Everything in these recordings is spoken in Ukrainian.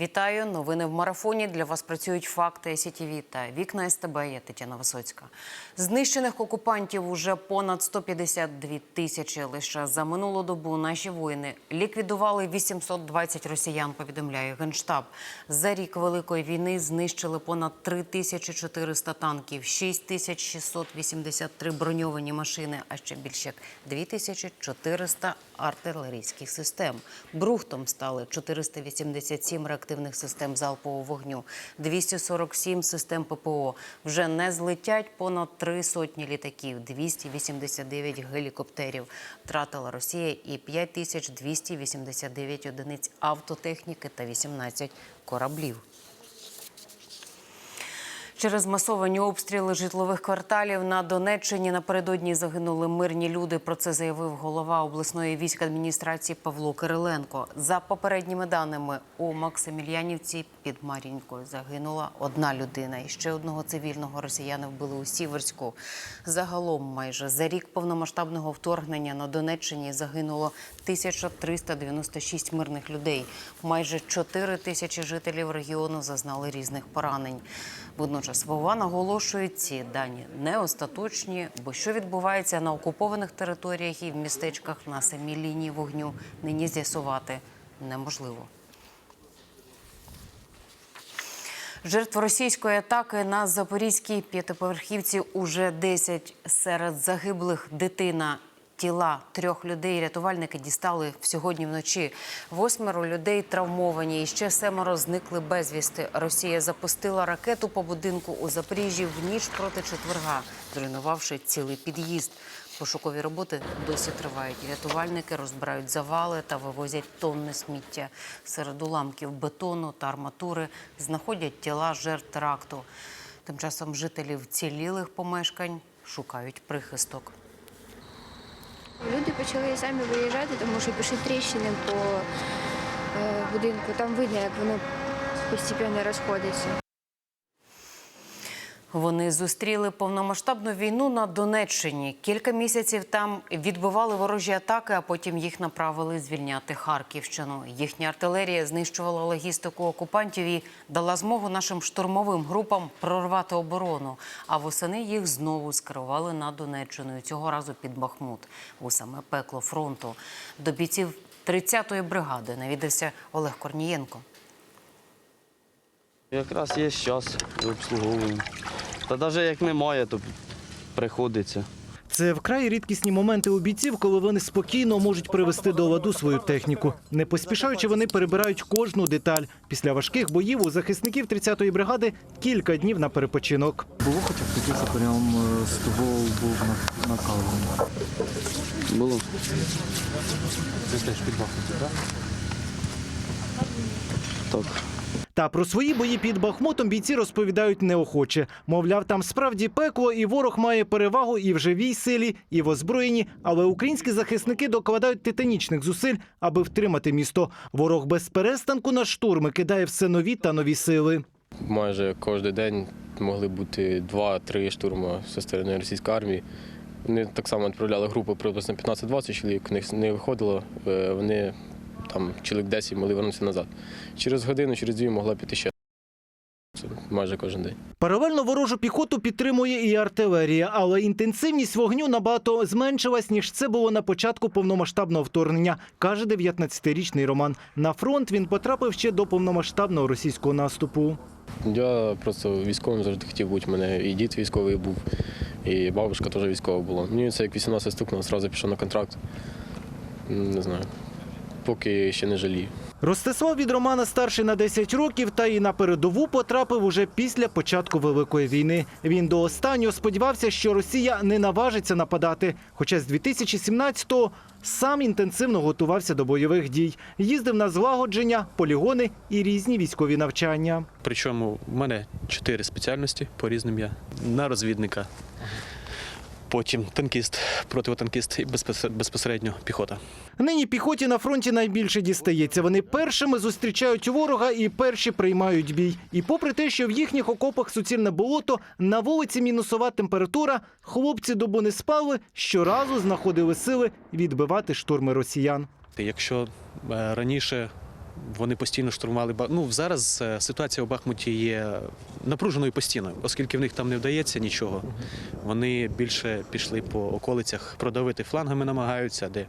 Вітаю. Новини в марафоні. Для вас працюють факти СІТІВІ та вікна СТБ. Я Тетяна Висоцька. Знищених окупантів уже понад 152 тисячі. Лише за минулу добу наші воїни ліквідували 820 росіян. Повідомляє генштаб. За рік великої війни знищили понад 3400 танків, 6683 броньовані машини, а ще більше як 2400 артилерійських систем. Брухтом стали 487 реактивних систем залпового вогню, 247 систем ППО. Вже не злетять понад три сотні літаків, 289 гелікоптерів. Втратила Росія і 5289 одиниць автотехніки та 18 кораблів. Через масовані обстріли житлових кварталів на Донеччині напередодні загинули мирні люди. Про це заявив голова обласної військадміністрації Павло Кириленко. За попередніми даними у Максимільянівці під Мар'їнкою загинула одна людина. І ще одного цивільного росіяни вбили у Сіверську. Загалом, майже за рік повномасштабного вторгнення на Донеччині загинуло 1396 мирних людей. Майже 4 тисячі жителів регіону зазнали різних поранень. Водночас Вова наголошує, ці дані не остаточні, бо що відбувається на окупованих територіях і в містечках на самій лінії вогню нині з'ясувати неможливо. Жертв російської атаки на запорізькій п'ятиповерхівці уже 10. Серед загиблих дитина. Тіла трьох людей рятувальники дістали сьогодні вночі. Восьмеро людей травмовані. І ще семеро зникли безвісти. Росія запустила ракету по будинку у Запоріжжі в ніч проти четверга, зруйнувавши цілий під'їзд. Пошукові роботи досі тривають. Рятувальники розбирають завали та вивозять тонни сміття. Серед уламків бетону та арматури знаходять тіла жертв теракту. Тим часом жителі вцілілих помешкань шукають прихисток. Люди почали самі виїжджати, тому що пішли тріщини по е, будинку. Там видно, як воно постійно розходиться. Вони зустріли повномасштабну війну на Донеччині. Кілька місяців там відбивали ворожі атаки, а потім їх направили звільняти Харківщину. Їхня артилерія знищувала логістику окупантів і дала змогу нашим штурмовим групам прорвати оборону. А восени їх знову скерували на Донеччину. Цього разу під Бахмут у саме пекло фронту. До бійців 30-ї бригади навідався Олег Корнієнко. Якраз є час обслуговуємо. Та навіть як немає, то приходиться. Це вкрай рідкісні моменти у бійців, коли вони спокійно можуть привести до ладу свою техніку. Не поспішаючи, вони перебирають кожну деталь. Після важких боїв у захисників 30-ї бригади кілька днів на перепочинок. Було хоча б таке, що прям е, з тобою був на- накалений. Було. Ти теж під так? Так. Та про свої бої під Бахмутом бійці розповідають неохоче. Мовляв, там справді пекло, і ворог має перевагу і в живій силі, і в озброєнні. Але українські захисники докладають титанічних зусиль, аби втримати місто. Ворог без перестанку на штурми кидає все нові та нові сили. майже кожен день могли бути два-три штурми зі сторони російської армії. Вони так само відправляли групи приблизно 15-20 чоловік, у них не виходило, е, вони там чоловік 10 могли вернутися назад. Через годину, через дві могла піти ще. Це майже кожен день. Паралельно ворожу піхоту підтримує і артилерія, але інтенсивність вогню набагато зменшилась, ніж це було на початку повномасштабного вторгнення, каже 19-річний Роман. На фронт він потрапив ще до повномасштабного російського наступу. Я просто військовим завжди хотів бути. У мене і дід військовий був, і бабушка теж військова була. Мені це як 18 стукнуло, одразу пішов на контракт. Не знаю. Поки ще не жалію. Ростислав від Романа старший на 10 років та і на передову потрапив уже після початку Великої війни. Він до останнього сподівався, що Росія не наважиться нападати. Хоча з 2017-го сам інтенсивно готувався до бойових дій. Їздив на злагодження, полігони і різні військові навчання. Причому в мене чотири спеціальності по різним я. На розвідника, потім танкіст, противотанкіст і безпосер- безпосередньо піхота. Нині піхоті на фронті найбільше дістається. Вони першими зустрічають ворога і перші приймають бій. І попри те, що в їхніх окопах суцільне болото, на вулиці мінусова температура, хлопці добу не спали, щоразу знаходили сили відбивати штурми росіян. Якщо е, раніше вони постійно штурмували ну зараз е, ситуація у Бахмуті є напруженою постійно, оскільки в них там не вдається нічого. Вони більше пішли по околицях, продавити флангами намагаються, де,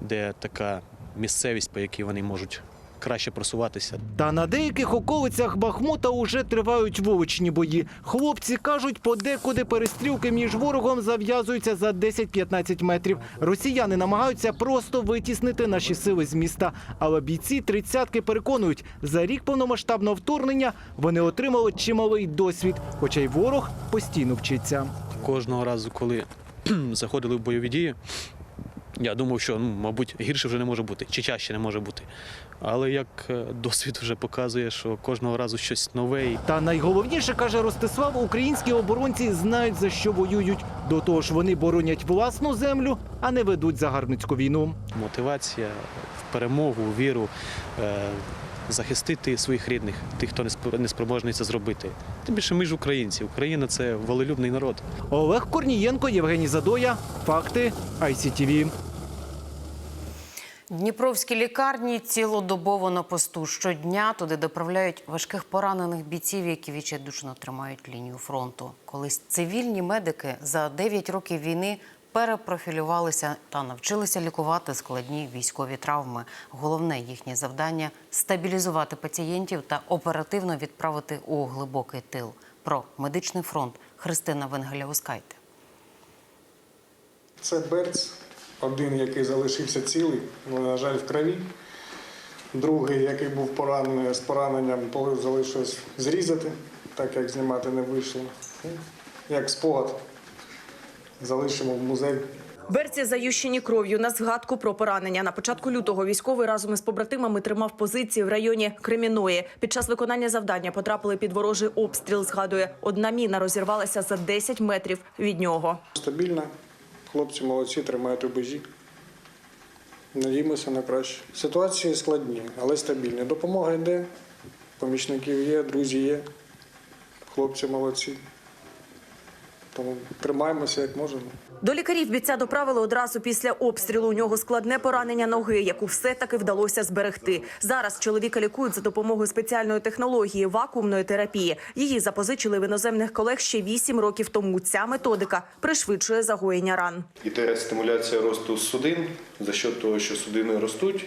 де така місцевість, по якій вони можуть краще просуватися. Та на деяких околицях Бахмута уже тривають вуличні бої. Хлопці кажуть, подекуди перестрілки між ворогом зав'язуються за 10-15 метрів. Росіяни намагаються просто витіснити наші сили з міста. Але бійці тридцятки переконують, за рік повномасштабного вторгнення вони отримали чималий досвід, хоча й ворог постійно вчиться. Кожного разу, коли заходили в бойові дії, я думав, що ну, мабуть гірше вже не може бути, чи чаще не може бути. Але як е, досвід вже показує, що кожного разу щось нове. Та найголовніше каже Ростислав, українські оборонці знають за що воюють. До того ж, вони боронять власну землю, а не ведуть загарбницьку війну. мотивація в перемогу, віру, е, захистити своїх рідних, тих, хто не спроможний це зробити. Тим більше ми ж українці. Україна це волелюбний народ. Олег Корнієнко, Євгеній Задоя. Факти ICTV. Дніпровські лікарні цілодобово на посту. Щодня туди доправляють важких поранених бійців, які відчайдушно тримають лінію фронту. Колись цивільні медики за 9 років війни перепрофілювалися та навчилися лікувати складні військові травми. Головне їхнє завдання стабілізувати пацієнтів та оперативно відправити у глибокий тил. Про медичний фронт Христина Венгеля-Ускайте. Це Берц, один, який залишився цілий, але, на жаль, в крові. Другий, який був поранений з пораненням, залишилось зрізати, так як знімати не вийшло. Ну, Як спогад залишимо в музей. Берці зающені кров'ю на згадку про поранення. На початку лютого військовий разом із побратимами тримав позиції в районі Креміної. Під час виконання завдання потрапили під ворожий обстріл. Згадує, одна міна розірвалася за 10 метрів від нього. Стабільно. Хлопці молодці, тримають рубежі. Надіємося на краще. Ситуації складні, але стабільні. Допомога йде, помічників є, друзі є. Хлопці молодці. Тому тримаємося як можемо. До лікарів бійця доправили одразу після обстрілу. У нього складне поранення ноги, яку все таки вдалося зберегти. Зараз чоловіка лікують за допомогою спеціальної технології вакуумної терапії. Її запозичили в іноземних колег ще 8 років тому. Ця методика пришвидшує загоєння ран. Іде стимуляція росту судин за счет того, що судини ростуть,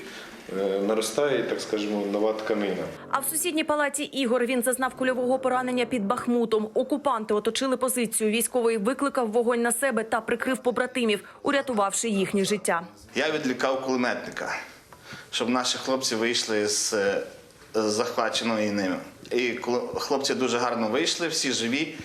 наростає, так скажемо, нова тканина. А в сусідній палаті Ігор він зазнав кульового поранення під Бахмутом. Окупанти оточили позицію. Військовий викликав вогонь на себе та прикрив побратимів, урятувавши їхнє життя. Я відлікав кулеметника, щоб наші хлопці вийшли з, е, захваченої ними. І коли хлопці дуже гарно вийшли, всі живі.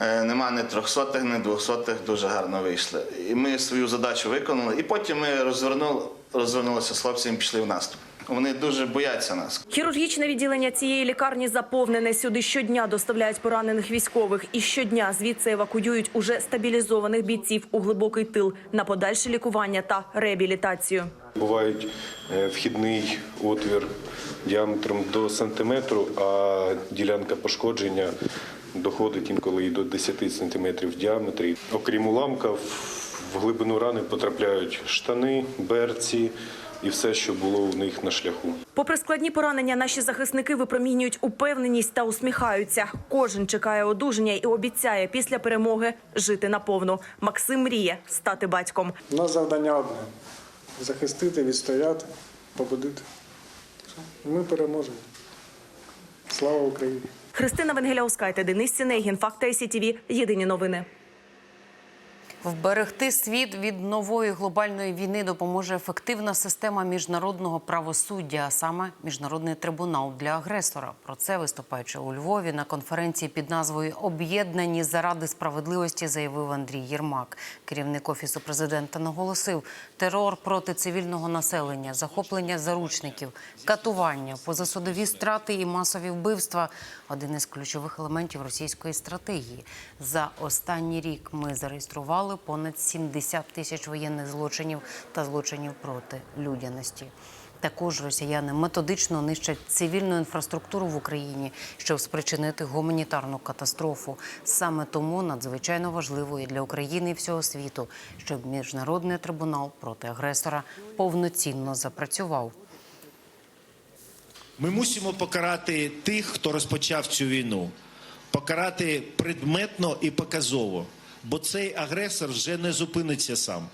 Е, Нема ні трьохсотих, ні двохсотих, дуже гарно вийшли. І ми свою задачу виконали. І потім ми розвернули, розвернулися з і пішли в наступ. Вони дуже бояться нас. Хірургічне відділення цієї лікарні заповнене. Сюди щодня доставляють поранених військових. І щодня звідси евакуюють уже стабілізованих бійців у глибокий тил на подальше лікування та реабілітацію. Бувають е, вхідний отвір діаметром до сантиметру, а ділянка пошкодження доходить інколи і до 10 сантиметрів в діаметрі. Окрім уламка, в глибину рани потрапляють штани, берці і все, що було у них на шляху. Попри складні поранення, наші захисники випромінюють упевненість та усміхаються. Кожен чекає одужання і обіцяє після перемоги жити наповну. Максим мріє стати батьком. У нас завдання одне захистити, відстояти, побудити. Ми переможемо. Слава Україні! Христина Венгеля-Ускайте, Денис Сінегін, Факти СІТВ. Єдині новини. Вберегти світ від нової глобальної війни допоможе ефективна система міжнародного правосуддя, а саме міжнародний трибунал для агресора. Про це виступаючи у Львові на конференції під назвою Об'єднані заради справедливості, заявив Андрій Єрмак. Керівник офісу президента наголосив, терор проти цивільного населення, захоплення заручників, катування, позасудові страти і масові вбивства один із ключових елементів російської стратегії. За останній рік ми зареєстрували понад 70 тисяч воєнних злочинів та злочинів проти людяності. Також росіяни методично нищать цивільну інфраструктуру в Україні, щоб спричинити гуманітарну катастрофу. Саме тому надзвичайно важливо і для України і всього світу, щоб міжнародний трибунал проти агресора повноцінно запрацював. Ми мусимо покарати тих, хто розпочав цю війну, покарати предметно і показово, бо цей агресор вже не зупиниться сам.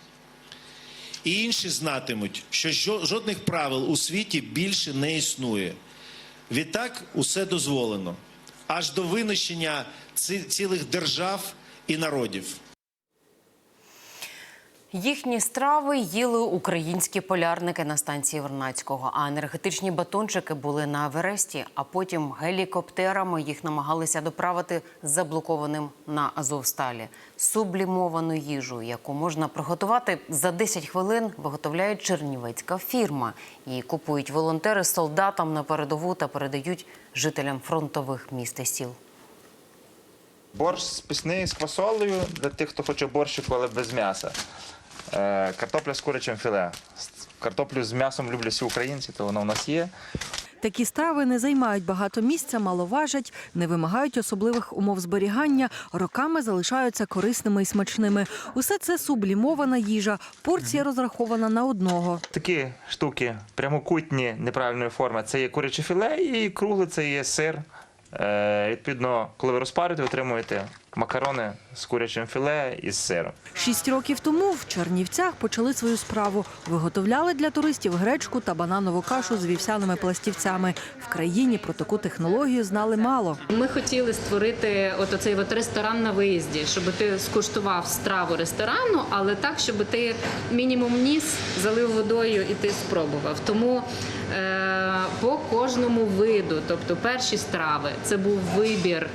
І інші знатимуть, що жодних правил у світі більше не існує. Відтак усе дозволено, аж до винищення цілих держав і народів. Їхні страви їли українські полярники на станції Вернацького, а енергетичні батончики були на Авересті, а потім гелікоптерами їх намагалися доправити заблокованим на Азовсталі. Сублімовану їжу, яку можна приготувати за 10 хвилин, виготовляє чернівецька фірма. Її купують волонтери солдатам на передову та передають жителям фронтових міст і сіл. Борщ списний з квасолею для тих, хто хоче борщику, але без м'яса. Е, Картопля з курячим філе. Картоплю з м'ясом люблять всі українці, то воно в нас є. Такі страви не займають багато місця, мало важать, не вимагають особливих умов зберігання, роками залишаються корисними і смачними. Усе це сублімована їжа. Порція розрахована на одного. Такі штуки прямокутні неправильної форми. Це є куряче філе і кругле це є сир. Е, відповідно, коли ви розпарите, отримуєте макарони з курячим філе і з сиром. Шість років тому в Чернівцях почали свою справу. Виготовляли для туристів гречку та бананову кашу з вівсяними пластівцями. В країні про таку технологію знали мало. Ми хотіли створити от оцей от ресторан на виїзді, щоб ти скуштував страву ресторану, але так, щоб ти мінімум ніс залив водою і ти спробував. Тому е, по кожному виду, тобто перші страви, це був вибір,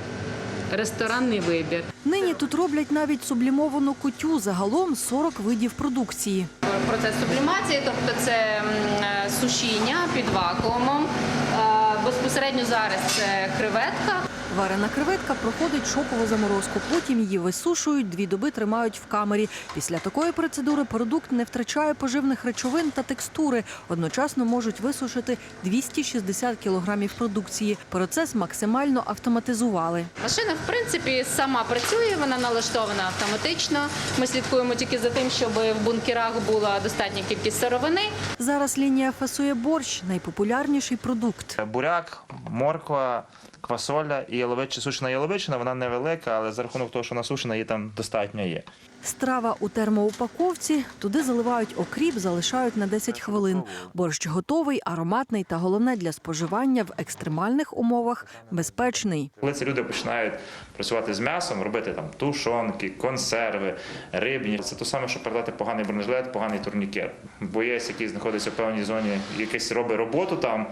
ресторанний вибір. Нині тут роблять навіть сублімовану кутю. Загалом 40 видів продукції. Процес сублімації, тобто це е, сушіння під вакуумом. Е, Безпосередньо зараз це креветка. Варена креветка проходить шокову заморозку. Потім її висушують, дві доби тримають в камері. Після такої процедури продукт не втрачає поживних речовин та текстури. Одночасно можуть висушити 260 кілограмів продукції. Процес максимально автоматизували. Машина, в принципі, сама працює, вона налаштована автоматично. Ми слідкуємо тільки за тим, щоб в бункерах була достатня кількість сировини. Зараз лінія фасує борщ найпопулярніший продукт. Буряк, морква, квасоля і яловичина, сушена яловичина, вона невелика, але за рахунок того, що вона сушена, її там достатньо є. Страва у термоупаковці. Туди заливають окріп, залишають на 10 хвилин. Борщ готовий, ароматний та головне для споживання в екстремальних умовах безпечний. Коли ці люди починають працювати з м'ясом, робити там тушонки, консерви, рибні, це те саме, що передати поганий бронежилет, поганий турнікет. Боєць, який знаходиться в певній зоні, якийсь робить роботу там,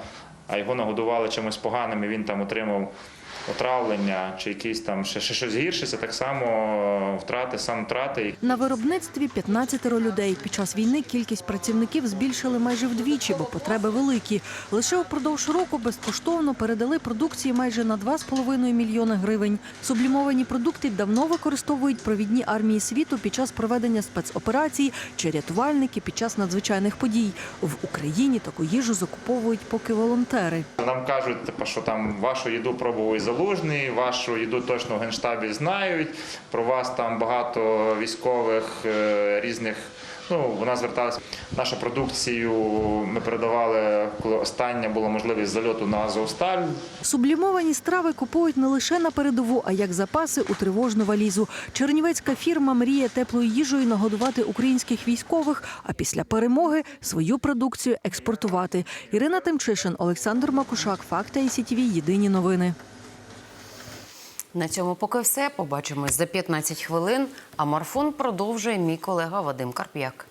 а його нагодували чимось поганим, і він там отримав отравлення чи якісь там ще, ще щось гірше, це так само втрати, сам втрати. На виробництві 15 людей. Під час війни кількість працівників збільшили майже вдвічі, бо потреби великі. Лише упродовж року безкоштовно передали продукції майже на 2,5 мільйони гривень. Сублімовані продукти давно використовують провідні армії світу під час проведення спецоперацій чи рятувальники під час надзвичайних подій. В Україні таку їжу закуповують поки волонтери. Нам кажуть, типу, що там вашу їду пробував і залужний, вашу їду точно в генштабі знають. Про вас там багато військових е, різних. Ну, вона зверталася. Нашу продукцію ми передавали, коли остання була можливість зальоту на Азовсталь. Сублімовані страви купують не лише на передову, а як запаси у тривожну валізу. Чернівецька фірма мріє теплою їжею нагодувати українських військових, а після перемоги свою продукцію експортувати. Ірина Тимчишин, Олександр Макушак, Факти ІСІТВ. Єдині новини. На цьому поки все. Побачимось за 15 хвилин. А марафон продовжує мій колега Вадим Карп'як.